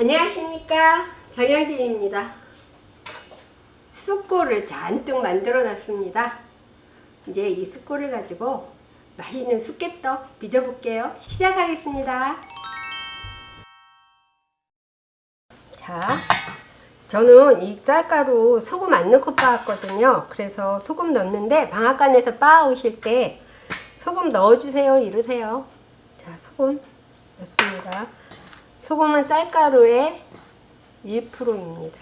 안녕하십니까? 정영진입니다. 쑥골을 잔뜩 만들어 놨습니다. 이제 이 쑥골을 가지고 맛있는 쑥개떡 빚어 볼게요. 시작하겠습니다. 자 저는 이 쌀가루 소금 안 넣고 빻았거든요. 그래서 소금 넣는데 방앗간에서 빻아오실 때 소금 넣어주세요. 이러세요. 자 소금 넣습니다 소금은 쌀가루의 1%입니다.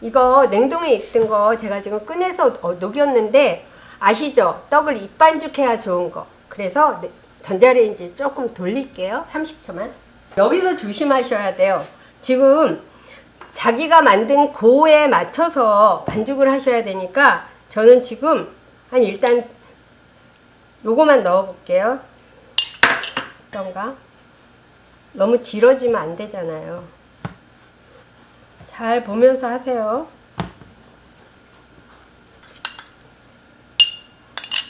이거 냉동에 있던 거 제가 지금 꺼내서 어, 녹였는데 아시죠? 떡을 입반죽해야 좋은 거. 그래서 네, 전자레인지 조금 돌릴게요. 30초만. 여기서 조심하셔야 돼요. 지금 자기가 만든 고에 맞춰서 반죽을 하셔야 되니까 저는 지금 한 일단 요거만 넣어 볼게요. 어떤가? 너무 질어지면 안 되잖아요. 잘 보면서 하세요.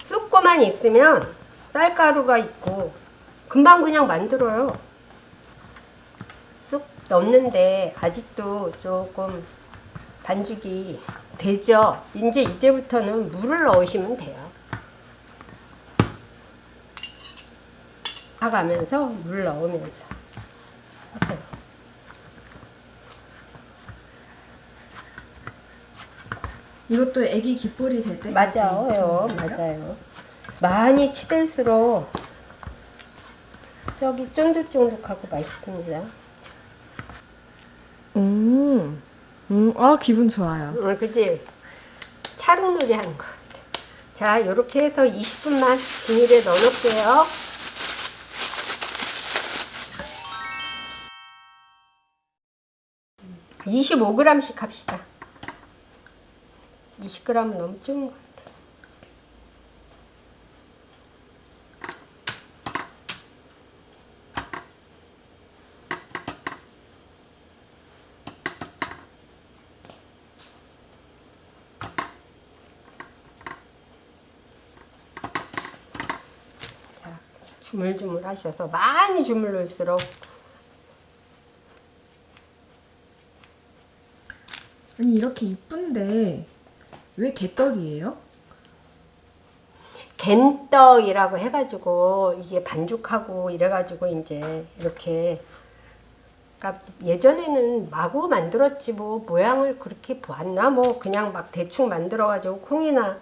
쑥고만 있으면 쌀가루가 있고 금방 그냥 만들어요. 쑥 넣는데 아직도 조금 반죽이 되죠. 이제 이제부터는 물을 넣으시면 돼요. 가가면서 물 넣으면서 하세요. 이것도 애기 깃불이 될 때까지 맞아요? 맞아요. 많이 치댈수록 저기 쫀득쫀득하고 맛있습니다. 음, 음, 아 기분 좋아요. 어, 그지? 차릉놀이 하는 것 같아. 자, 요렇게 해서 20분만 비닐에 넣어놓을게요. 음, 25g씩 합시다. 20g은 너무 적은 것 같아. 자, 주물주물 하셔서 많이 주물를수록 아니 이렇게 이쁜데 왜 개떡이에요? 겐떡이라고 해가지고 이게 반죽하고 이래가지고 이제 이렇게 그러니까 예전에는 마구 만들었지 뭐 모양을 그렇게 보았나 뭐 그냥 막 대충 만들어가지고 콩이나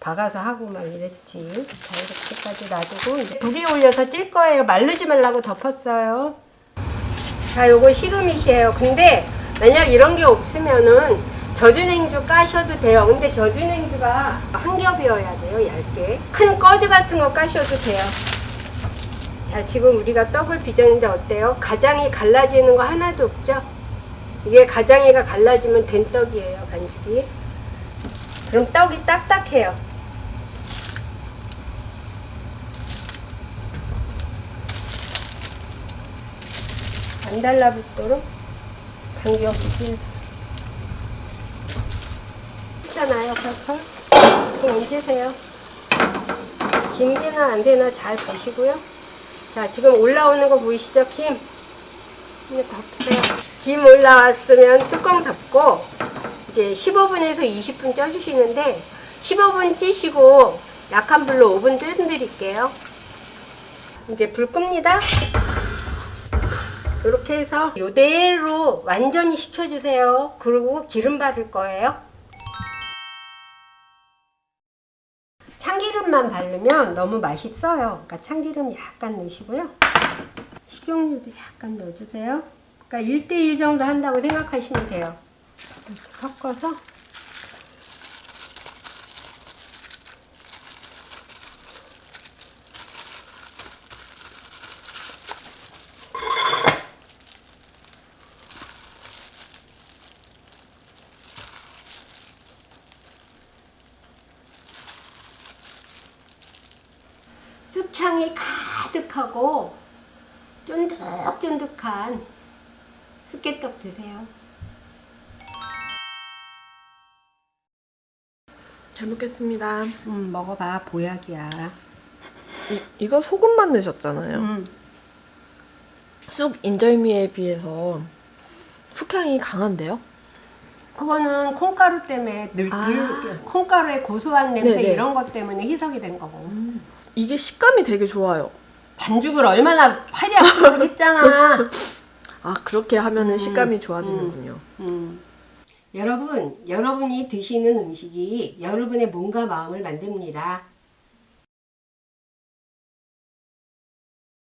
박아서 하고 막 이랬지. 자 이렇게까지 놔두고 이제 불이 올려서 찔 거예요. 마르지 말라고 덮었어요. 자 요거 시금이시에요. 근데 만약 이런 게 없으면은 젖은 행주 까셔도 돼요. 근데 젖은 행주가 한 겹이어야 돼요 얇게. 큰 꺼즈 같은 거 까셔도 돼요. 자 지금 우리가 떡을 빚었는데 어때요? 가장이 갈라지는 거 하나도 없죠? 이게 가장이가 갈라지면 된 떡이에요 반죽이 그럼 떡이 딱딱해요. 안 달라붙도록 간격이 있잖아요. 펄펄 그럼 얹으세요. 김기나 안 되나 잘 보시고요. 자 지금 올라오는 거 보이시죠 김 이거 덮으세요. 김 올라왔으면 뚜껑 덮고 이제 15분에서 20분 쪄주시는데 15분 찌시고 약한 불로 5분 뜸 드릴게요 이제 불 끕니다 이렇게 해서 이대로 완전히 식혀주세요 그리고 기름 바를 거예요 참기름만 바르면 너무 맛있어요. 그러니까 참기름 약간 넣으시고요. 식용유도 약간 넣어주세요. 그러니까 1대1 정도 한다고 생각하시면 돼요. 이렇게 섞어서 쑥향이 가득하고 쫀득쫀득한 쑥개떡 드세요. 잘 먹겠습니다. 음, 먹어봐. 보약이야. 이, 이거 소금만 넣으셨잖아요. 음. 쑥 인절미에 비해서 숙향이 강한데요? 그거는 콩가루 때문에 늘, 아. 늘 콩가루의 고소한 냄새 네네. 이런 것 때문에 희석이 된 거고. 이게 식감이 되게 좋아요. 반죽을 얼마나 화려하게 했잖아. 아 그렇게 하면은 음, 식감이 좋아지는군요. 음. 여러분, 여러분이 드시는 음식이 여러분의 몸과 마음을 만듭니다.